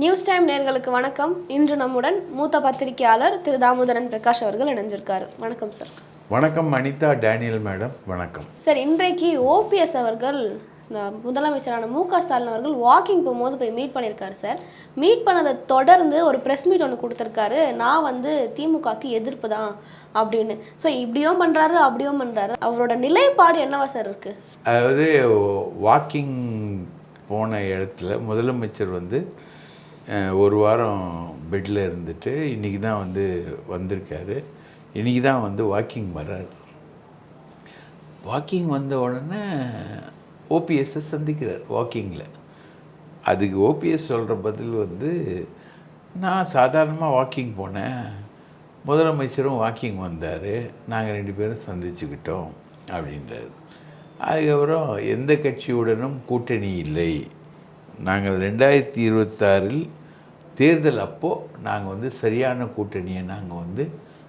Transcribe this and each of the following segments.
News time நேர்களுக்கு வணக்கம். இன்று நம்முடன் மூத்த பத்திரிகையாளர் திரு தாமோதரன் பிரகாஷ் அவர்கள் இணைஞ்சிருக்காரு. வணக்கம் சார் வணக்கம் அனிதா டேனியல் மேடம். வணக்கம். சார் இன்றைக்கு ஓபிஎஸ் அவர்கள் முதலமைச்சரான மு க ஸ்டாலின் அவர்கள் வாக்கிங் போகும்போது போய் மீட் பண்ணியிருக்காரு சார் மீட் பண்ணதை தொடர்ந்து ஒரு ப்ரெஸ் மீட் ஒன்று கொடுத்துருக்காரு. நான் வந்து திமுகக்கு எதிர்ப்பு தான் அப்படின்னு. ஸோ இப்படியும் பண்ணுறாரு அப்படியும் பண்ணுறாரு அவரோட நிலைப்பாடு என்னவா சார் இருக்குது அதாவது வாக்கிங் போன இடத்துல முதலமைச்சர் வந்து ஒரு வாரம் பெட்டில் இருந்துட்டு இன்றைக்கி தான் வந்து வந்திருக்காரு. இன்றைக்கி தான் வந்து வாக்கிங் வர்றாரு. வாக்கிங் வந்த உடனே ஓபிஎஸ்ஸை சந்திக்கிறார் வாக்கிங்கில் அதுக்கு ஓபிஎஸ் சொல்கிற பதில் வந்து நான் சாதாரணமாக வாக்கிங் போனேன். முதலமைச்சரும் வாக்கிங் வந்தார். நாங்கள் ரெண்டு பேரும் சந்திச்சுக்கிட்டோம். அப்படின்றார். அதுக்கப்புறம் எந்த கட்சியுடனும் கூட்டணி இல்லை. நாங்கள் ரெண்டாயிரத்தி இருபத்தாறில் தேர்தல் அப்போது நாங்கள் வந்து சரியான கூட்டணியை நாங்கள் வந்து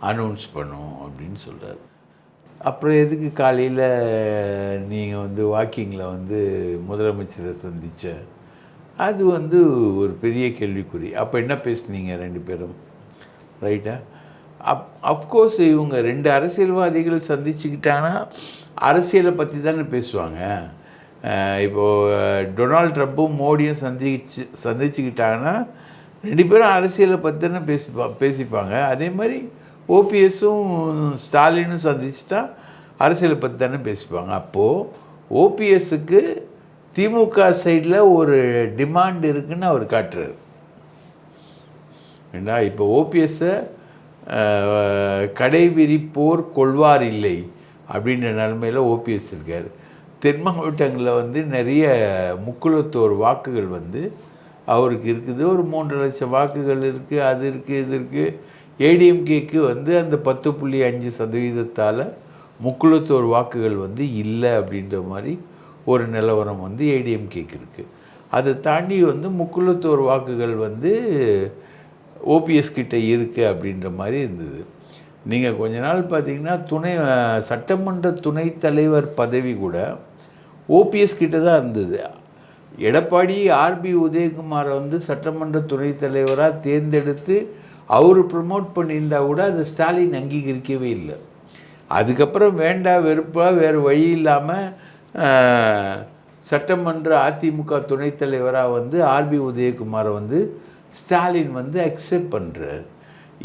அனௌன்ஸ் பண்ணோம் அப்படின்னு சொல்கிறார் அப்புறம் எதுக்கு காலையில் நீங்கள் வந்து வாக்கிங்கில் வந்து முதலமைச்சரை சந்தித்த அது வந்து ஒரு பெரிய கேள்விக்குறி. அப்போ என்ன பேசுனீங்க ரெண்டு பேரும்? ரைட்டா அப் அஃப்கோர்ஸ் இவங்க ரெண்டு அரசியல்வாதிகள் சந்திச்சுக்கிட்டாங்கன்னா அரசியலை பற்றி தானே பேசுவாங்க. இப்போது இப்போ டொனால்ட் ட்ரம்ப்பும் மோடியும் சந்திச்சு சந்திச்சுக்கிட்டாங்கன்னா ரெண்டு பேரும் அரசியலை பற்றி தானே பேசிப்பா பேசிப்பாங்க. அதே மாதிரி ஓபிஎஸும் ஸ்டாலினும் சந்திச்சுட்டா அரசியலை பற்றி தானே பேசிப்பாங்க அப்போது ஓபிஎஸ்ஸுக்கு திமுக சைடில் ஒரு டிமாண்ட் இருக்குன்னு அவர் காட்டுறாரு. ஏன்னா இப்போ ஓபிஎஸ்ஸை கடைவிரிப்போர் கொள்வார் இல்லை அப்படின்ற நிலமையில் ஓபிஎஸ் இருக்கார். தென் மாவட்டங்களில் வந்து நிறைய முக்குலத்தோர் வாக்குகள் வந்து அவருக்கு இருக்குது. ஒரு மூன்று லட்சம் வாக்குகள் இருக்குது அது இருக்குது இது இருக்குது ஏடிஎம்கேக்கு வந்து அந்த பத்து புள்ளி அஞ்சு சதவீதத்தால் முக்குலத்தோர் வாக்குகள் வந்து இல்லை அப்படின்ற மாதிரி ஒரு நிலவரம் வந்து ஏடிஎம்கேக்கு இருக்குது அதை தாண்டி வந்து முக்குலத்தோர் வாக்குகள் வந்து ஓபிஎஸ் கிட்ட இருக்குது அப்படின்ற மாதிரி இருந்தது. நீங்கள் கொஞ்ச நாள் பார்த்தீங்கன்னா துணை சட்டமன்ற துணைத் தலைவர் பதவி கூட ஓபிஎஸ் கிட்ட தான் இருந்தது. எடப்பாடி ஆர்பி உதயகுமாரை வந்து சட்டமன்ற துணைத் தலைவராக தேர்ந்தெடுத்து அவர் ப்ரமோட் பண்ணியிருந்தா கூட அதை ஸ்டாலின் அங்கீகரிக்கவே இல்லை. அதுக்கப்புறம் வேண்டா வெறுப்பாக வேறு வழி இல்லாமல் சட்டமன்ற அதிமுக துணைத் தலைவராக வந்து ஆர்பி உதயகுமாரை வந்து ஸ்டாலின் வந்து அக்செப்ட் பண்ணுறார்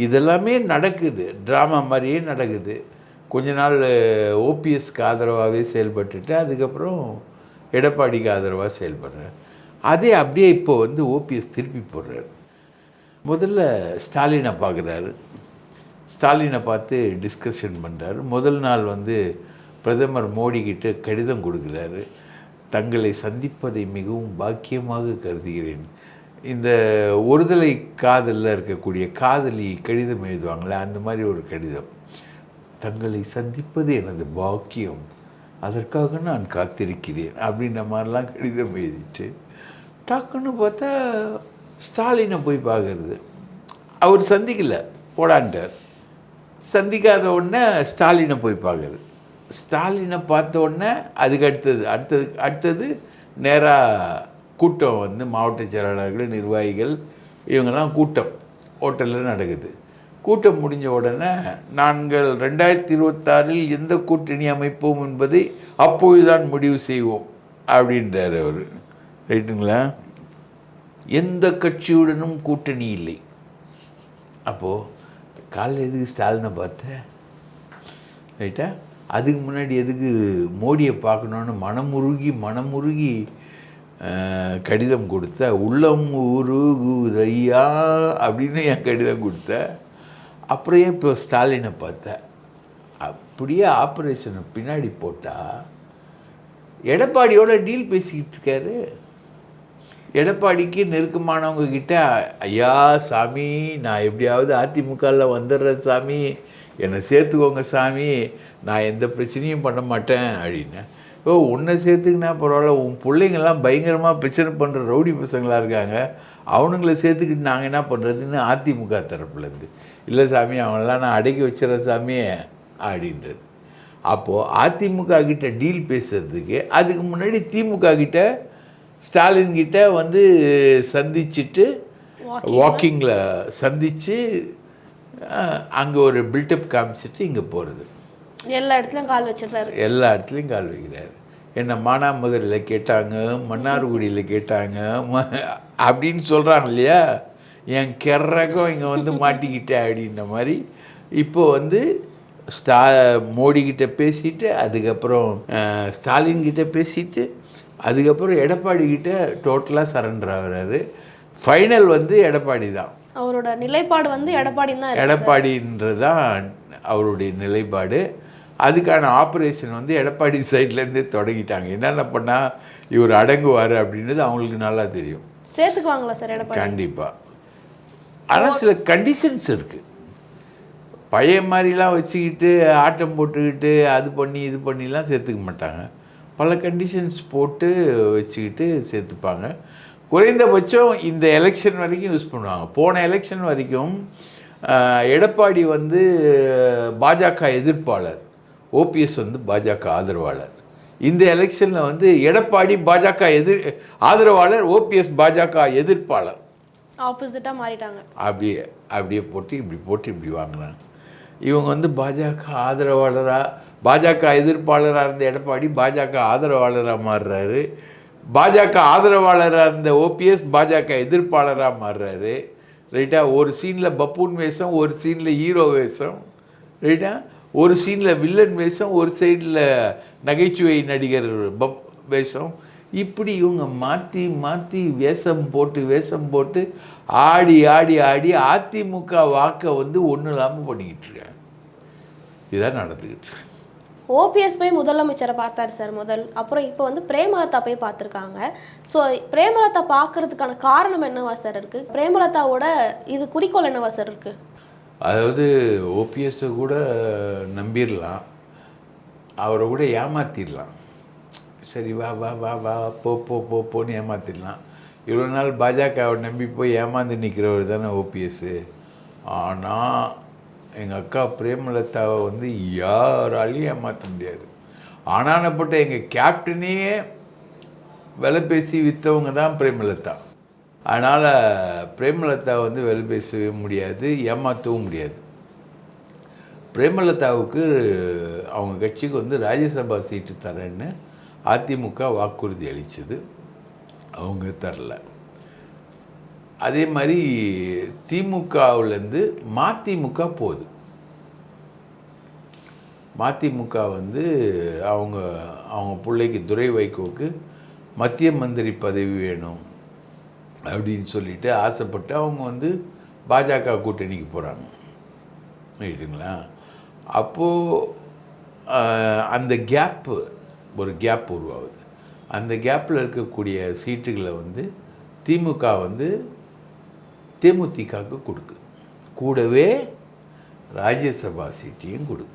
இதெல்லாமே நடக்குது. ட்ராமா மாதிரியே நடக்குது. கொஞ்ச நாள் ஓபிஎஸ்க்கு ஆதரவாகவே செயல்பட்டுட்டு அதுக்கப்புறம் எடப்பாடிக்கு ஆதரவாக செயல்படுறார். அதே அப்படியே இப்போ வந்து ஓபிஎஸ் திருப்பி போடுறாரு. முதல்ல ஸ்டாலினை பார்க்குறாரு. ஸ்டாலினை பார்த்து டிஸ்கஷன் பண்ணுறாரு முதல் நாள் வந்து பிரதமர் மோடி கடிதம் கொடுக்குறாரு. தங்களை சந்திப்பதை மிகவும் பாக்கியமாக கருதுகிறேன். இந்த ஒருதலை காதலில் இருக்கக்கூடிய காதலி கடிதம் எழுதுவாங்களே அந்த மாதிரி ஒரு கடிதம். தங்களை சந்திப்பது எனது பாக்கியம். அதற்காக நான் காத்திருக்கிறேன் அப்படின்ற மாதிரிலாம் கடிதம் எழுதிட்டு டக்குன்னு பார்த்தா ஸ்டாலினை போய் பார்க்குறது. அவர் சந்திக்கல போடாண்டார் சந்திக்காத உடனே ஸ்டாலினை போய் பார்க்குறது. ஸ்டாலினை பார்த்த உடனே அதுக்கு அடுத்தது அடுத்தது அடுத்தது நேராக கூட்டம் வந்து மாவட்ட செயலாளர்கள் நிர்வாகிகள் இவங்கெல்லாம் கூட்டம் ஹோட்டலில் நடக்குது. கூட்டம் முடிஞ்ச உடனே நாங்கள் ரெண்டாயிரத்தி இருபத்தாறில் எந்த கூட்டணி அமைப்போம் என்பதை அப்போதுதான் முடிவு செய்வோம் அப்படின்றார் அவர். ரைட்டுங்களா? எந்த கட்சியுடனும் கூட்டணி இல்லை. அப்போது காலையில் எதுக்கு ஸ்டாலினை பார்த்த? ரைட்டா? அதுக்கு முன்னாடி எதுக்கு மோடியை பார்க்கணுன்னு மனமுருகி மனமுருகி கடிதம் கொடுத்த? உள்ளம் உருகுதையா? அப்படின்னு என் கடிதம் கொடுத்த? அப்புறம் இப்போ ஸ்டாலினை பார்த்தேன் அப்படியே ஆப்ரேஷனை பின்னாடி போட்டால் எடப்பாடியோட டீல் பேசிக்கிட்டு இருக்காரு. எடப்பாடிக்கு நெருக்கமானவங்க கிட்ட ஐயா சாமி நான் எப்படியாவது அதிமுகவில் வந்துடுறேன் சாமி. என்னை சேர்த்துக்கோங்க சாமி. நான் எந்த பிரச்சனையும் பண்ண மாட்டேன் அப்படின்னு. ஓ உன்னை சேர்த்துக்கினா பரவாயில்ல. உன் பிள்ளைங்கள்லாம் பயங்கரமாக பிரச்சனை பண்ணுற ரவுடி பசங்களாக இருக்காங்க. அவனுங்களை சேர்த்துக்கிட்டு நாங்கள் என்ன பண்ணுறதுன்னு அதிமுக தரப்புலேருந்து இல்லை சாமி அவனெல்லாம் நான் அடக்கி வச்சிடறேன் சாமி அப்படின்றது. அப்போது அதிமுக கிட்ட டீல் பேசுறதுக்கு அதுக்கு முன்னாடி திமுக கிட்ட ஸ்டாலின் கிட்ட வந்து சந்திச்சுட்டு வாக்கிங்கில் சந்தித்து அங்கே ஒரு பில்டப் காமிச்சிட்டு இங்கே போகிறது எல்லா இடத்துலயும் கால் வச்சிடுறாரு. எல்லா இடத்துலையும் கால் வைக்கிறார். என்ன மானாமதுரையில் கேட்டாங்க மன்னார்குடியில் கேட்டாங்க அப்படின்னு சொல்கிறாங்க இல்லையா? என் கெரகம் இங்கே வந்து மாட்டிக்கிட்டேன் அப்படின்ற மாதிரி இப்போ வந்து ஸ்டா மோடி கிட்ட பேசிட்டு அதுக்கப்புறம் ஸ்டாலின் கிட்ட பேசிட்டு அதுக்கப்புறம் எடப்பாடி கிட்ட டோட்டலாக சரண்டர் ஆகுறாரு. ஃபைனல் வந்து எடப்பாடி தான். அவரோட நிலைப்பாடு வந்து எடப்பாடின்னு தான் எடப்பாடின்றது தான் அவருடைய நிலைப்பாடு. அதுக்கான ஆப்ரேஷன் வந்து எடப்பாடி சைட்லேருந்தே தொடங்கிட்டாங்க. என்னென்ன பண்ணால் இவர் அடங்குவார் அப்படின்றது அவங்களுக்கு நல்லா தெரியும். சேர்த்துக்குவாங்களா சார் எடப்பாடி? கண்டிப்பாக ஆனால் சில கண்டிஷன்ஸ் இருக்குது பழைய மாதிரிலாம் வச்சுக்கிட்டு ஆட்டம் போட்டுக்கிட்டு அது பண்ணி இது பண்ணிலாம் சேர்த்துக்க மாட்டாங்க. பல கண்டிஷன்ஸ் போட்டு வச்சுக்கிட்டு சேர்த்துப்பாங்க. குறைந்தபட்சம் இந்த எலெக்ஷன் வரைக்கும் யூஸ் பண்ணுவாங்க. போன எலெக்ஷன் வரைக்கும் எடப்பாடி வந்து பாஜக எதிர்ப்பாளர். ஓபிஎஸ் வந்து பாஜக ஆதரவாளர். இந்த எலெக்ஷனில் வந்து எடப்பாடி பாஜக எதிர் ஆதரவாளர் ஓபிஎஸ் பாஜக எதிர்ப்பாளர். ஆப்போசிட்டாக மாறிட்டாங்க. அப்படியே அப்படியே போட்டு இப்படி போட்டு இப்படி வாங்கினாங்க. இவங்க வந்து பாஜக ஆதரவாளராக பாஜக எதிர்ப்பாளராக இருந்த எடப்பாடி பாஜக ஆதரவாளராக மாறுறாரு. பாஜக ஆதரவாளராக இருந்த ஓபிஎஸ் பாஜக எதிர்ப்பாளராக மாறுறாரு. ரைட்டா? ஒரு சீனில் பப்பூன் வேஷம் ஒரு சீனில் ஹீரோ வேஷம். ரைட்டா? ஒரு சீனில் வில்லன் வேஷம் ஒரு சைடில் நகைச்சுவை நடிகர் பப் வேஷம். இப்படி இவங்க மாற்றி மாற்றி வேஷம் போட்டு வேஷம் போட்டு ஆடி ஆடி ஆடி அதிமுக வாக்கை வந்து ஒன்றும் இல்லாமல் பண்ணிக்கிட்டு இருக்காங்க. இதான் நடந்துக்கிட்டு இருக்கு. ஓபிஎஸ் போய் முதலமைச்சரை பார்த்தாரு சார் முதல். அப்புறம் இப்போ வந்து பிரேமலதா போய் பார்த்துருக்காங்க. ஸோ பிரேமலதா பார்க்கறதுக்கான காரணம் என்னவா சார் இருக்கு? பிரேமலதாவோட இது குறிக்கோள் என்னவா சார் இருக்கு? அதாவது ஓபிஎஸ்ஸை கூட நம்பிடலாம். அவரை கூட ஏமாத்திடலாம். சரி வா வா வா வா போ போ போ போன்னு ஏமாத்திடலாம். இவ்வளோ நாள் பாஜகவை நம்பி போய் ஏமாந்து நிற்கிறவர் தானே ஓபிஎஸ்ஸு ஆனால் எங்கள் அக்கா பிரேமலதாவை வந்து யாராலையும் ஏமாற்ற முடியாது. ஆனானப்பட்ட எங்கள் கேப்டனையே விலை பேசி விற்றவங்க தான் பிரேமலதா. அதனால் பிரேமலதா வந்து விலை பேசவே முடியாது ஏமாற்றவும் முடியாது. பிரேமலதாவுக்கு அவங்க கட்சிக்கு வந்து ராஜ்யசபா சீட்டு தரேன்னு அதிமுக வாக்குறுதி அளித்தது அவங்க தரல. அதே மாதிரி திமுகவுலேருந்து மதிமுக போகுது மதிமுக வந்து அவங்க அவங்க பிள்ளைக்கு துரை வைகோவுக்கு மத்திய மந்திரி பதவி வேணும் அப்படின்னு சொல்லிட்டு ஆசைப்பட்டு அவங்க வந்து பாஜக கூட்டணிக்கு போகிறாங்க ரைட்டுங்களா அப்போது அந்த கேப்பு ஒரு கேப் உருவாகுது. அந்த கேப்பில் இருக்கக்கூடிய சீட்டுகளை வந்து திமுக வந்து தேமுதிகவுக்கு கொடுக்கு கூடவே ராஜ்யசபா சீட்டையும் கொடுக்கு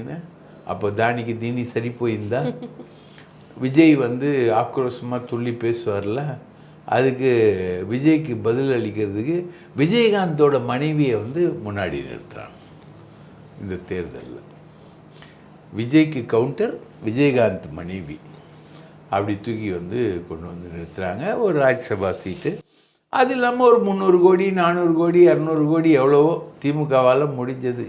என்ன? அப்போ தானிக்கு தீனி சரி போயிருந்தா? விஜய் வந்து ஆக்ரோஷமாக துள்ளி பேசுவார்ல? அதுக்கு விஜய்க்கு பதில் அளிக்கிறதுக்கு விஜயகாந்தோட மனைவியை வந்து முன்னாடி நிறுத்துகிறாங்க இந்த தேர்தலில். விஜய்க்கு கவுண்டர் விஜயகாந்த் மனைவி. அப்படி தூக்கி வந்து கொண்டு வந்து நிறுத்துறாங்க. ஒரு ராஜ்யசபா சீட்டு. அது இல்லாமல் ஒரு முந்நூறு கோடி நானூறு கோடி இரநூறு கோடி எவ்வளவோ திமுகவால் முடிஞ்சது.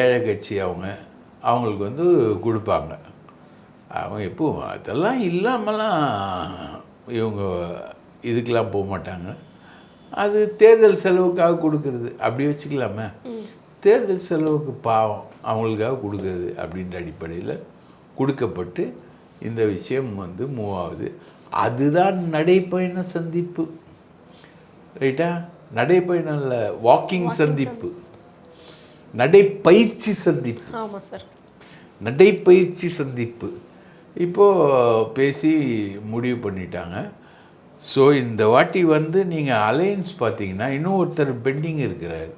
ஏழை கட்சி அவங்க அவங்களுக்கு வந்து கொடுப்பாங்க. அவங்க எப்போ அதெல்லாம் இல்லாமலாம் இவங்க இதுக்கெல்லாம் போக மாட்டாங்க. அது தேர்தல் செலவுக்காக கொடுக்கறது. அப்படி வச்சுக்கலாமே. தேர்தல் செலவுக்கு பாவம். அவங்களுக்காக கொடுக்கறது அப்படின்ற அடிப்படையில் கொடுக்கப்பட்டு இந்த விஷயம் வந்து மூவ் ஆகுது. அதுதான் நடைப்பயண சந்திப்பு. ரைட்டா நடைப்பயணம் இல்லை வாக்கிங் சந்திப்பு. நடைப்பயிற்சி சந்திப்பு. ஆமா சார் நடைப்பயிற்சி சந்திப்பு. இப்போது பேசி முடிவு பண்ணிட்டாங்க. ஸோ இந்த வாட்டி வந்து நீங்கள் அலையன்ஸ் பார்த்தீங்கன்னா இன்னும் ஒருத்தர் பெண்டிங் இருக்கிறார்.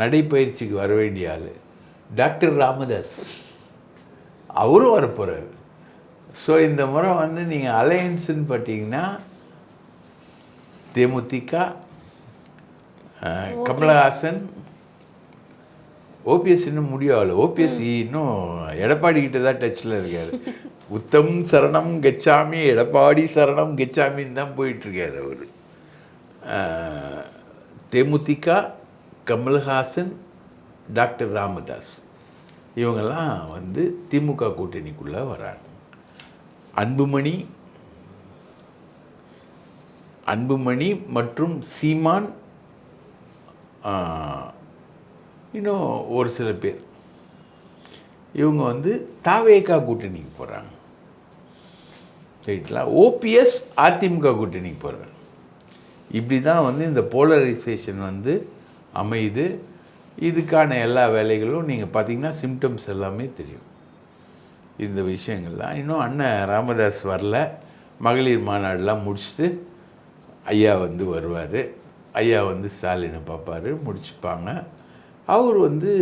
நடைப்பயிற்சிக்கு வர வேண்டிய ஆள். டாக்டர் ராமதாஸ். அவரும் வரப்போகிறார் ஸோ இந்த முறை வந்து நீங்கள் அலையன்ஸுன்னு பார்த்தீங்கன்னா தேமுதிக கமலஹாசன் ஓபிஎஸ் இன்னும் முடியல ஓபிஎஸ் இன்னும் எடப்பாடி கிட்ட தான் டச்சில் இருக்காரு. உத்தம் சரணம் கச்சாமி எடப்பாடி சரணம் கச்சாமின்னு தான் போயிட்டுருக்காரு அவர். தேமுதிக கமல்ஹாசன் டாக்டர் ராமதாஸ். இவங்கெல்லாம் வந்து திமுக கூட்டணிக்குள்ளே வராங்க. அன்புமணி அன்புமணி மற்றும் சீமான் இன்னும் ஒரு சில பேர். இவங்க வந்து தாவேகா கூட்டணிக்கு போகிறாங்க சரிங்களா ஓபிஎஸ் அதிமுக கூட்டணிக்கு போகிறாங்க இப்படி தான் வந்து இந்த போலரைசேஷன் வந்து அமையுது. இதுக்கான எல்லா வேலைகளும் நீங்கள் பார்த்தீங்கன்னா சிம்டம்ஸ் எல்லாமே தெரியும். இந்த விஷயங்கள்லாம். இன்னும் அண்ணன் ராமதாஸ் வரல. மகளிர் மாநாடுலாம் முடிச்சுட்டு ஐயா வந்து வருவார். ஐயா வந்து ஸ்டாலினை பார்ப்பாரு முடிச்சுப்பாங்க. அவர் வந்து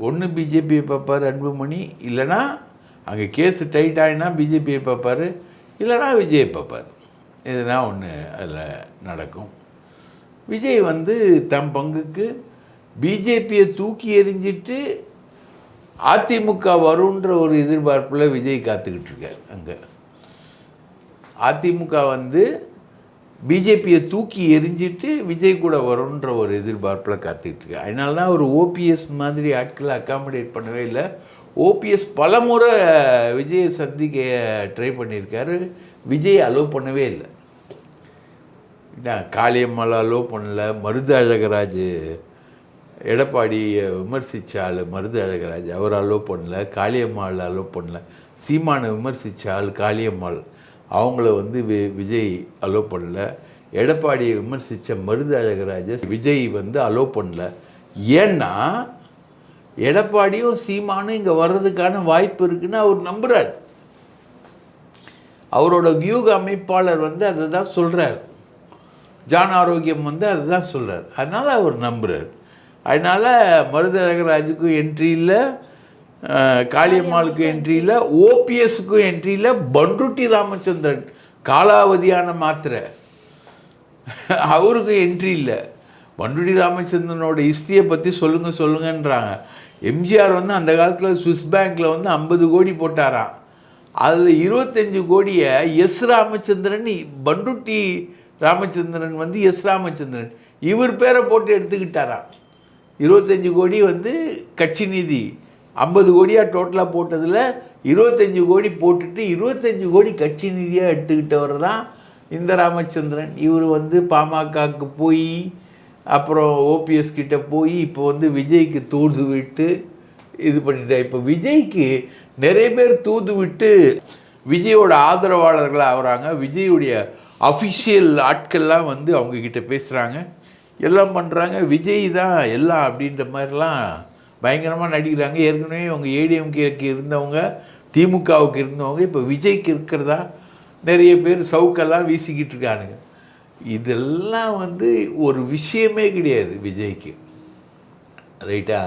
ஒன்று பிஜேபியை பார்ப்பார் அன்புமணி. இல்லைன்னா அங்கே கேஸு டைட் ஆகினா பிஜேபியை பார்ப்பார் இல்லைன்னா விஜயை பார்ப்பார். இதுதான் ஒன்று அதில் நடக்கும். விஜய் வந்து தம் பங்குக்கு பிஜேபியை தூக்கி எறிஞ்சிட்டு அதிமுக வருன்ற ஒரு எதிர்பார்ப்பில் விஜய் காத்துக்கிட்டு இருக்கார் அங்கே. அதிமுக வந்து பிஜேபியை தூக்கி எரிஞ்சிட்டு விஜய் கூட வரும்ன்ற ஒரு எதிர்பார்ப்பில் காத்துக்கிட்டு இருக்கு அதனால தான் ஒரு ஓபிஎஸ் மாதிரி ஆட்களை அக்காமடேட் பண்ணவே இல்லை. ஓபிஎஸ் பலமுறை விஜயை சந்திக்க ட்ரை பண்ணியிருக்காரு. விஜய் அலோவ் பண்ணவே இல்லை. என்ன காளியம்மாள் அலோவ் பண்ணல மருதாஜகராஜ் அழகராஜ் எடப்பாடியை விமர்சித்த ஆள் மருது அழகராஜ். அவர் அலோவ் பண்ணல காளியம்மாள் அலோவ் பண்ணல. சீமானை விமர்சித்த ஆள் காளியம்மாள். அவங்கள வந்து வி விஜய் அலோவ் பண்ணல. எடப்பாடியை விமர்சித்த மருது அழகராஜ விஜய் வந்து அலோவ் பண்ணல. ஏன்னா எடப்பாடியும் சீமானும் இங்கே வர்றதுக்கான வாய்ப்பு இருக்குன்னு அவர் நம்புகிறார் அவரோட வியூக அமைப்பாளர் வந்து அதை தான் சொல்கிறார் ஜான் ஆரோக்கியம் வந்து அதை தான் சொல்கிறார் அதனால் அவர் நம்புகிறார் அதனால் மருது அழகராஜுக்கும் என்ட்ரி இல்லை அஹ், காளியம்மாளுக்கும் என்ட்ரி இல்லை ஓபிஎஸ்க்கும் என்ட்ரி இல்லை பண்ருட்டி ராமச்சந்திரன் காலாவதியான மாத்திரை. அவருக்கு என்ட்ரி இல்லை. பண்டுடி ராமச்சந்திரனோட ஹிஸ்ட்ரியை பற்றி சொல்லுங்கள் சொல்லுங்கன்றாங்க. எம்ஜிஆர் வந்து அந்த காலத்தில் சுவிஸ் பேங்க்கில் வந்து ஐம்பது கோடி போட்டாராம். அதில் இருபத்தஞ்சு கோடியை எஸ் ராமச்சந்திரன் பண்டுட்டி ராமச்சந்திரன் வந்து எஸ் ராமச்சந்திரன். இவர் பேரை போட்டு எடுத்துக்கிட்டாராம். இருபத்தஞ்சி கோடி வந்து கட்சி நிதி. ஐம்பது கோடியாக டோட்டலாக போட்டதில் இருபத்தஞ்சி கோடி போட்டுட்டு இருபத்தஞ்சி கோடி கட்சி நிதியாக எடுத்துக்கிட்டவர் தான் இந்த ராமச்சந்திரன். இவர் வந்து பாமகக்கு போய் அப்புறம் ஓபிஎஸ் கிட்ட போய் இப்போ வந்து விஜய்க்கு தூது விட்டு இது பண்ணிட்டார். இப்போ விஜய்க்கு நிறைய பேர் தூது விட்டு விஜயோட ஆதரவாளர்களாக ஆகுறாங்க. விஜயுடைய அஃபிஷியல் ஆட்கள்லாம் வந்து அவங்கக்கிட்ட பேசுகிறாங்க எல்லாம் பண்ணுறாங்க விஜய் தான் எல்லாம் அப்படின்ற மாதிரிலாம் பயங்கரமாக நடிக்கிறாங்க. ஏற்கனவே அவங்க ஏடிஎம்கேக்கு இருந்தவங்க திமுகவுக்கு இருந்தவங்க இப்போ விஜய்க்கு இருக்கிறதா நிறைய பேர் சவுக்கெல்லாம் வீசிக்கிட்டு இருக்கானுங்க. இதெல்லாம் வந்து ஒரு விஷயமே கிடையாது விஜய்க்கு. ரைட்டா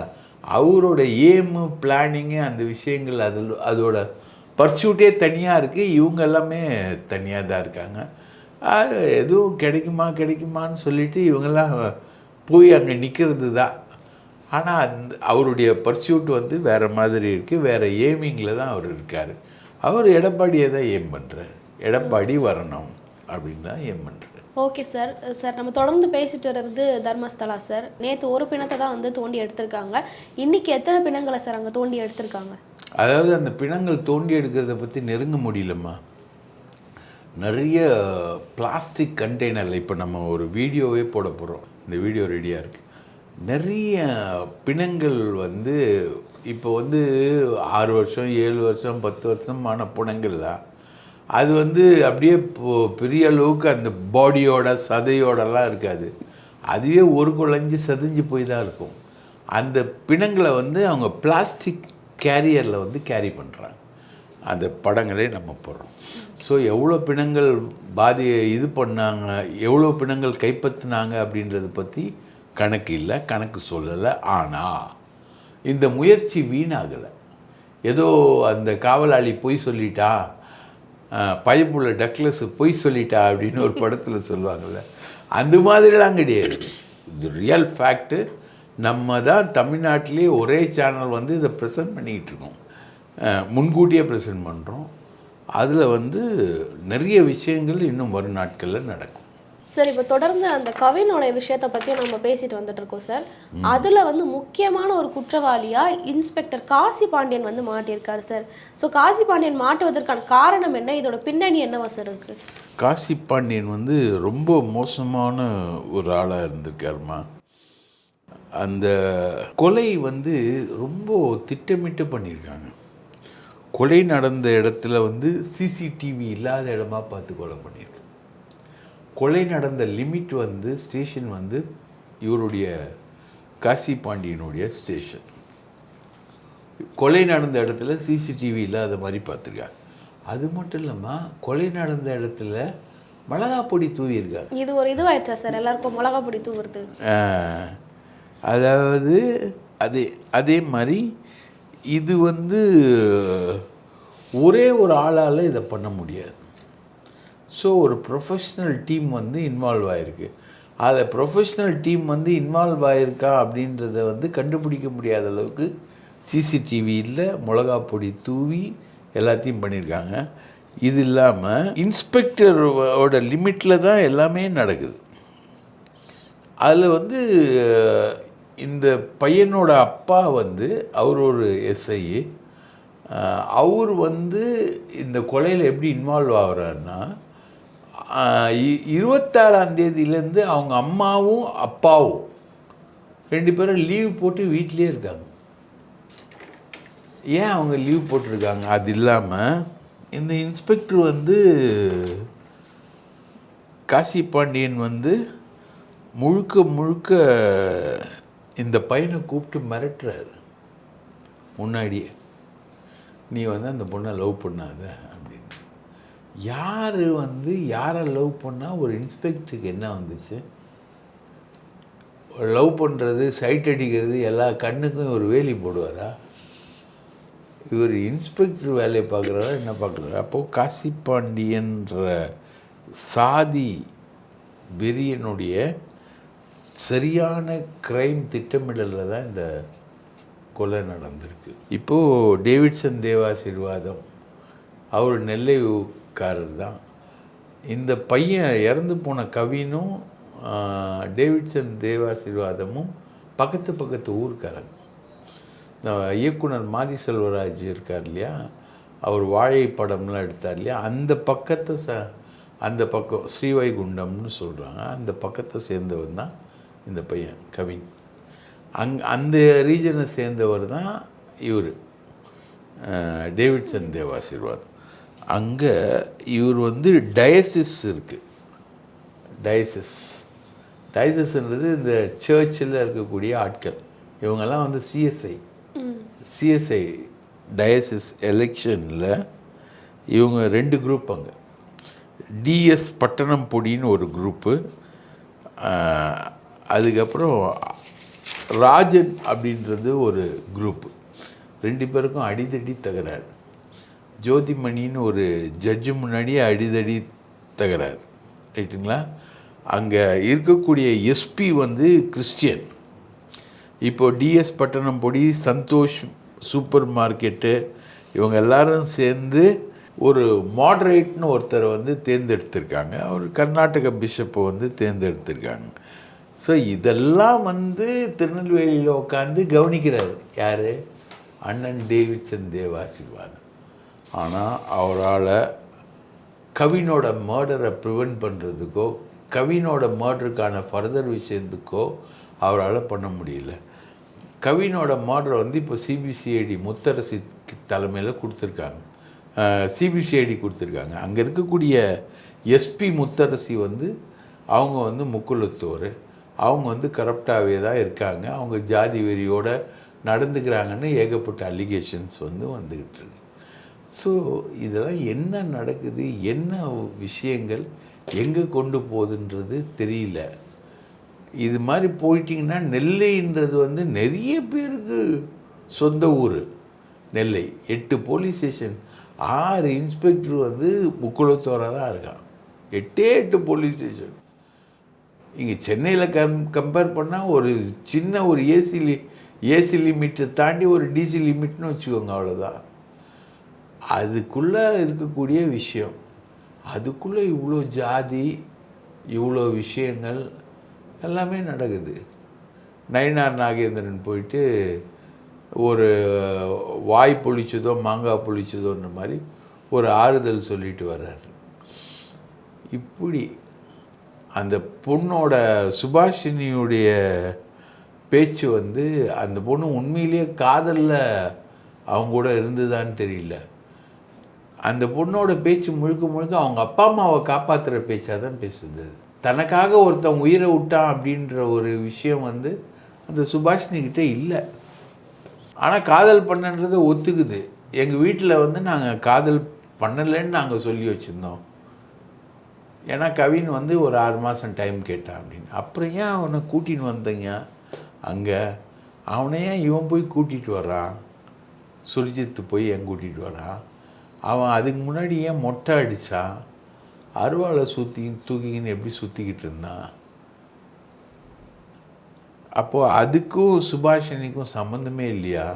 அவரோட ஏமு பிளானிங்கு அந்த விஷயங்கள் அதில் அதோட பர்சூட்டே தனியாக இருக்குது இவங்க எல்லாமே தனியாக தான் இருக்காங்க. அது எதுவும் கிடைக்குமா கிடைக்குமான்னு சொல்லிட்டு இவங்கெல்லாம் போய் அங்கே நிற்கிறது தான். ஆனால் அந்த அவருடைய பர்சியூட் வந்து வேறு மாதிரி இருக்குது வேறு ஏமிங்கில் தான் அவர் இருக்கார். அவர் எடப்பாடியை தான் ஏம் பண்ணுறார் எடப்பாடி வரணும் அப்படின்னு தான் ஏம் பண்ணுறாரு ஓகே சார் சார் நம்ம தொடர்ந்து பேசிட்டு வர்றது தர்மஸ்தலா சார் நேற்று ஒரு பிணத்தை தான் வந்து தோண்டி எடுத்திருக்காங்க. இன்னைக்கு எத்தனை பிணங்களை சார் அங்கே தோண்டி எடுத்திருக்காங்க? அதாவது அந்த பிணங்கள் தோண்டி எடுக்கிறத பற்றி நெருங்க முடியலம்மா. நிறைய பிளாஸ்டிக் கண்டெய்னரில் இப்போ நம்ம ஒரு வீடியோவே போட போகிறோம் இந்த வீடியோ ரெடியாக இருக்குது நிறைய பிணங்கள் வந்து இப்போ வந்து ஆறு வருஷம் ஏழு வருஷம் பத்து வருஷமான பிணங்கள்லாம் அது வந்து அப்படியே இப்போ பெரிய அளவுக்கு அந்த பாடியோட சதையோடலாம் இருக்காது. அதுவே ஒரு குழஞ்சி செதஞ்சு போய் தான் இருக்கும். அந்த பிணங்களை வந்து அவங்க பிளாஸ்டிக் கேரியரில் வந்து கேரி பண்ணுறாங்க அந்த படங்களே நம்ம போடுறோம். ஸோ எவ்வளோ பிணங்கள் பாதி இது பண்ணாங்க எவ்வளோ பிணங்கள் கைப்பற்றினாங்க அப்படின்றத பற்றி கணக்கு இல்லை கணக்கு சொல்லலை. ஆனால் இந்த முயற்சி வீணாகலை. ஏதோ அந்த காவலாளி பொய் சொல்லிட்டா பயப்புள்ள டக்லஸ் பொய் சொல்லிட்டா அப்படின்னு ஒரு படத்தில் சொல்லுவாங்கள்ல அந்த மாதிரிலாம் கிடையாது. இது ரியல் ஃபேக்ட்டு நம்ம தான் தமிழ்நாட்டிலே ஒரே சேனல் வந்து இதை ப்ரெசென்ட் பண்ணிக்கிட்டு இருக்கோம். முன்கூட்டியே ப்ரெசென்ட் பண்ணுறோம் அதில் வந்து நிறைய விஷயங்கள் இன்னும் வரும் நாட்களில் நடக்கும். சார் இப்போ தொடர்ந்து அந்த கவினோட விஷயத்தை பற்றியும் நம்ம பேசிட்டு வந்துட்டு இருக்கோம் சார். அதில் வந்து முக்கியமான ஒரு குற்றவாளியா இன்ஸ்பெக்டர் காசி பாண்டியன் வந்து மாட்டியிருக்காரு சார். ஸோ காசி பாண்டியன் மாட்டுவதற்கான காரணம் என்ன? இதோட பின்னணி என்னவா சார் இருக்கு? காசி பாண்டியன் வந்து ரொம்ப மோசமான ஒரு ஆளாக இருந்திருக்காருமா. அந்த கொலை வந்து ரொம்ப திட்டமிட்டு பண்ணியிருக்காங்க. கொலை நடந்த இடத்துல வந்து சிசிடிவி இல்லாத இடமா பார்த்து கொலை பண்ணியிருக்காங்க கொலை நடந்த லிமிட் வந்து ஸ்டேஷன் வந்து இவருடைய காசி பாண்டியனுடைய ஸ்டேஷன். கொலை நடந்த இடத்துல சிசிடிவி இல்லாத மாதிரி பார்த்துருக்காங்க. அது மட்டும் இல்லாமல் கொலை நடந்த இடத்துல மிளகா பொடி தூவியிருக்காங்க இது ஒரு இதுவாயிடுச்சா சார்? எல்லாருக்கும் மிளகா பொடி தூவுறது அதாவது அதே அதே மாதிரி இது வந்து ஒரே ஒரு ஆளால் இதை பண்ண முடியாது. ஸோ ஒரு ப்ரொஃபஷ்னல் டீம் வந்து இன்வால்வ் ஆகிருக்கு அதை ப்ரொஃபஷ்னல் டீம் வந்து இன்வால்வ் ஆகிருக்கா அப்படின்றத வந்து கண்டுபிடிக்க முடியாத அளவுக்கு சிசிடிவியில் மிளகா பொடி தூவி எல்லாத்தையும் பண்ணியிருக்காங்க இது இல்லாமல் இன்ஸ்பெக்டரோட லிமிட்டில் தான் எல்லாமே நடக்குது. அதில் வந்து இந்த பையனோட அப்பா வந்து அவர் ஒரு எஸ்ஐ அவர் வந்து இந்த கொலையில் எப்படி இன்வால்வ் ஆகிறாருன்னா இ- இருபத்தாறாம் தேதியிலேருந்து அவங்க அம்மாவும் அப்பாவும் ரெண்டு பேரும் லீவ் போட்டு வீட்டிலே இருக்காங்க. ஏன் அவங்க லீவ் போட்டிருக்காங்க? அது இல்லாமல் இந்த இன்ஸ்பெக்டர் வந்து காசி பாண்டியன் வந்து முழுக்க முழுக்க இந்த பையனை கூப்பிட்டு மிரட்டுறாரு. முன்னாடியே நீ வந்து அந்த பொண்ணை லவ் பண்ணாத அப்படின்னு. யார் வந்து யாரை லவ் பண்ணால் ஒரு இன்ஸ்பெக்டருக்கு என்ன வந்துச்சு? லவ் பண்ணுறது சைட் அடிக்கிறது எல்லா கண்ணுக்கும் ஒரு வேலி போடுவாரா? இவர் இன்ஸ்பெக்டர் வேலையை பார்க்குறாரா என்ன பார்க்குறாரு? அப்போது காசி பாண்டியன்ற சாதி வெறியனுடைய சரியான கிரைம் திட்டமிடலில் தான் இந்த கொலை நடந்திருக்கு. இப்போது டேவிட்சன் தேவாசீர்வாதம் அவர் நெல்லைக்காரர் தான். இந்த பையன் இறந்து போன கவினும் டேவிட்சன் தேவாசீர்வாதமும் பக்கத்து பக்கத்து ஊர்க்காரன் இந்த இயக்குனர் மாரி செல்வராஜ் இருக்கார் இல்லையா? அவர் வாழை படம்லாம் எடுத்தார் இல்லையா? அந்த பக்கத்தை ச அந்த பக்கம் ஸ்ரீவைகுண்டம்னு சொல்கிறாங்க அந்த பக்கத்தை சேர்ந்தவன் தான் இந்த பையன் கவின் அங் அந்த ரீஜனை சேர்ந்தவர் தான் இவர். டேவிட்சன் தேவாசீர்வாத். அங்கே இவர் வந்து டயசிஸ் இருக்குது டயசிஸ். டயசிஸ்ன்றது இந்த சர்ச்சில் இருக்கக்கூடிய ஆட்கள். இவங்கெல்லாம் வந்து சிஎஸ்ஐ. சிஎஸ்ஐ டயசிஸ் எலெக்ஷனில் இவங்க ரெண்டு குரூப் அங்கே. டிஎஸ் பட்டணம் பொடின்னு ஒரு குரூப்பு. அதுக்கப்புறம் ராஜன் அப்படின்றது ஒரு குரூப்பு ரெண்டு பேருக்கும் அடிதடி தகராறு. ஜோதிமணின்னு ஒரு ஜட்ஜு முன்னாடியே அடிதடி தகராறு. ரைட்டுங்களா? அங்கே இருக்கக்கூடிய எஸ்பி வந்து கிறிஸ்டியன். இப்போ டிஎஸ் பட்டணம் பொடி சந்தோஷ் சூப்பர் மார்க்கெட்டு இவங்க எல்லாரும் சேர்ந்து ஒரு மாட்ரேட்னு ஒருத்தரை வந்து தேர்ந்தெடுத்திருக்காங்க. ஒரு கர்நாடக பிஷப்பை வந்து தேர்ந்தெடுத்திருக்காங்க. ஸோ இதெல்லாம் வந்து திருநெல்வேலியில் உட்காந்து கவனிக்கிறார். யார்? அண்ணன் டேவிட்சன் தேவாசீர்வாதம். ஆனால் அவரால் கவினோட மர்டரை ப்ரிவெண்ட் பண்ணுறதுக்கோ கவினோட மர்டருக்கான ஃபர்தர் விஷயத்துக்கோ அவரால் பண்ண முடியல. கவினோட மர்டரை வந்து இப்போ சிபிசிஐடி முத்தரசி தலைமையில் கொடுத்துருக்காங்க. சிபிசிஐடி கொடுத்துருக்காங்க. அங்கே இருக்கக்கூடிய எஸ்பி முத்தரசி வந்து அவங்க வந்து முக்குலத்தோர் அவங்க வந்து கரப்டாகவே தான் இருக்காங்க. அவங்க ஜாதி வெறியோடு நடந்துக்கிறாங்கன்னு ஏகப்பட்ட அலிகேஷன்ஸ் வந்து வந்துக்கிட்டு இருக்கு ஸோ இதெல்லாம் என்ன நடக்குது? என்ன விஷயங்கள் எங்கே கொண்டு போகுதுன்றது தெரியல. இது மாதிரி போயிட்டிங்கன்னா நெல்லைன்றது வந்து நிறைய பேருக்கு சொந்த ஊர். நெல்லை எட்டு போலீஸ் ஸ்டேஷன் ஆறு இன்ஸ்பெக்டர் வந்து முக்குளத்தோராக தான் இருக்கான். எட்டே எட்டு போலீஸ் ஸ்டேஷன் இங்கே சென்னையில் கம் கம்பேர் பண்ணால் ஒரு சின்ன ஒரு ஏசி லி ஏசி லிமிட்டை தாண்டி ஒரு டிசி லிமிட்னு வச்சுக்கோங்க அவ்வளோதான் அதுக்குள்ளே இருக்கக்கூடிய விஷயம். அதுக்குள்ளே இவ்வளோ ஜாதி இவ்வளோ விஷயங்கள் எல்லாமே நடக்குது. நயினார் நாகேந்திரன் போயிட்டு ஒரு வாய் பொழிச்சதோ மாங்காய் பொழிச்சதோன்ற மாதிரி ஒரு ஆறுதல் சொல்லிட்டு வர்றாரு. இப்படி அந்த பொண்ணோட சுபாஷினியுடைய பேச்சு வந்து அந்த பொண்ணு உண்மையிலேயே காதலில் அவங்க கூட இருந்ததான்னு தெரியல. அந்த பொண்ணோட பேச்சு முழுக்க முழுக்க அவங்க அப்பா அம்மாவை காப்பாற்றுற பேச்சாக தான் பேசுது. தனக்காக ஒருத்தன் உயிரை விட்டான் அப்படின்ற ஒரு விஷயம் வந்து அந்த சுபாஷினிக்கிட்ட இல்லை. ஆனால் காதல் பண்ணன்றதை ஒத்துக்குது. எங்கள் வீட்டில் வந்து நாங்கள் காதல் பண்ணலைன்னு நாங்கள் சொல்லி வச்சுருந்தோம். ஏன்னா கவின் வந்து ஒரு ஆறு மாதம் டைம் கேட்டான் அப்படின்னு. அப்புறம் ஏன் அவனை கூட்டின்னு வந்தீங்க? அங்கே. அவனை ஏன் இவன் போய் கூட்டிகிட்டு வர்றான் சுரிஜித்து போய் என் கூட்டிகிட்டு வரான் அவன் அதுக்கு முன்னாடி ஏன் மொட்டை அடித்தான் அருவாளை சுற்றி தூக்கிக்கின்னு எப்படி சுற்றிக்கிட்டு இருந்தான்? அப்போது அதுக்கும் சுபாஷினிக்கும் சம்மந்தமே இல்லையா?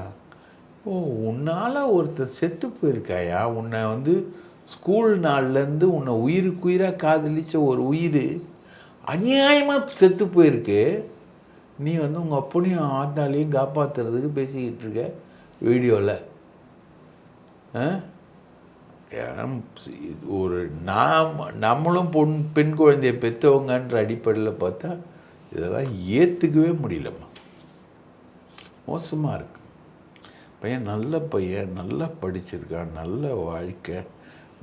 ஓ உன்னால் ஒருத்தர் செத்து போயிருக்காயா? உன்னை வந்து ஸ்கூல் நாள்லேருந்து உன்னை உயிருக்குயிராக காதலித்த ஒரு உயிர் அநியாயமாக செத்து போயிருக்கு. நீ வந்து உங்கள் அப்பனையும் ஆத்தாலையும் காப்பாற்றுறதுக்கு பேசிக்கிட்டு இருக்க வீடியோவில் ஒரு நாம் நம்மளும் பொன் பெண் குழந்தைய பெற்றவங்கன்ற அடிப்படையில் பார்த்தா இதெல்லாம் ஏற்றுக்கவே முடியலம்மா. மோசமாக இருக்கு. பையன் நல்ல பையன் நல்லா படிச்சிருக்கான் நல்ல வாழ்க்கை.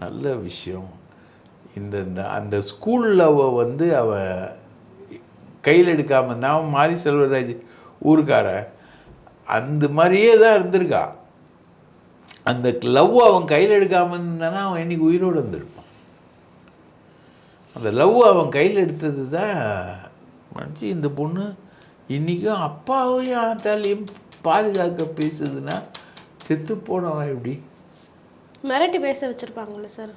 நல்ல விஷயம். இந்த அந்த ஸ்கூலில் அவள் வந்து அவள் கையில் எடுக்காமல் நான் அவன் மாரி செல்வராஜ் ஊருக்காரன் அந்த மாதிரியே தான் இருந்திருக்கான் அந்த லவ் அவன் கையில் எடுக்காமல் இருந்தானா அவன் இன்றைக்கி உயிரோடு வந்திருப்பான் அந்த லவ் அவன் கையில் எடுத்தது தான் இந்த பொண்ணு. இன்றைக்கும் அப்பாவையும் ஆத்தாலையும் பாதுகாக்க பேசுதுன்னா செத்து போனவன் எப்படி? மிரட்டி பேச வச்சுருப்பாங்கல்ல சார்.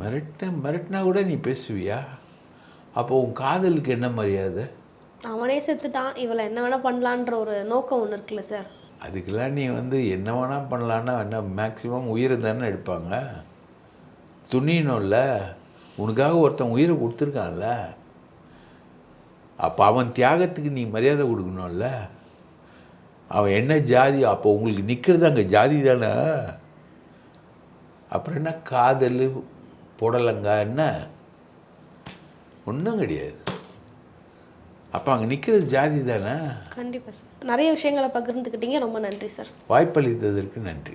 மிரட்டின மிரட்டினா கூட நீ பேசுவியா? அப்போ உன் காதலுக்கு என்ன மரியாதை? அவனே செத்துட்டான் இவளை என்ன வேணால் பண்ணலான்ற ஒரு நோக்கம் ஒன்று இருக்குல்ல சார். அதுக்கெல்லாம் நீ வந்து என்ன வேணால் பண்ணலான்னா என்ன மேக்ஸிமம் உயிரை தானே எடுப்பாங்க? துணியணும்ல. உனக்காக ஒருத்தன் உயிரை கொடுத்துருக்கான்ல. அப்போ அவன் தியாகத்துக்கு நீ மரியாதை கொடுக்கணும்ல. அவன் என்ன ஜாதி அப்போ உங்களுக்கு நிற்கிறது அங்கே ஜாதி தானே? அப்புறம் என்ன காதல் புடலங்கா என்ன? ஒன்றும் கிடையாது. அப்போ அங்கே நிற்கிறது ஜாதி தானே? கண்டிப்பாக சார் நிறைய விஷயங்களை பகிர்ந்துக்கிட்டீங்க. ரொம்ப நன்றி சார் வாய்ப்பளித்ததற்கு நன்றி.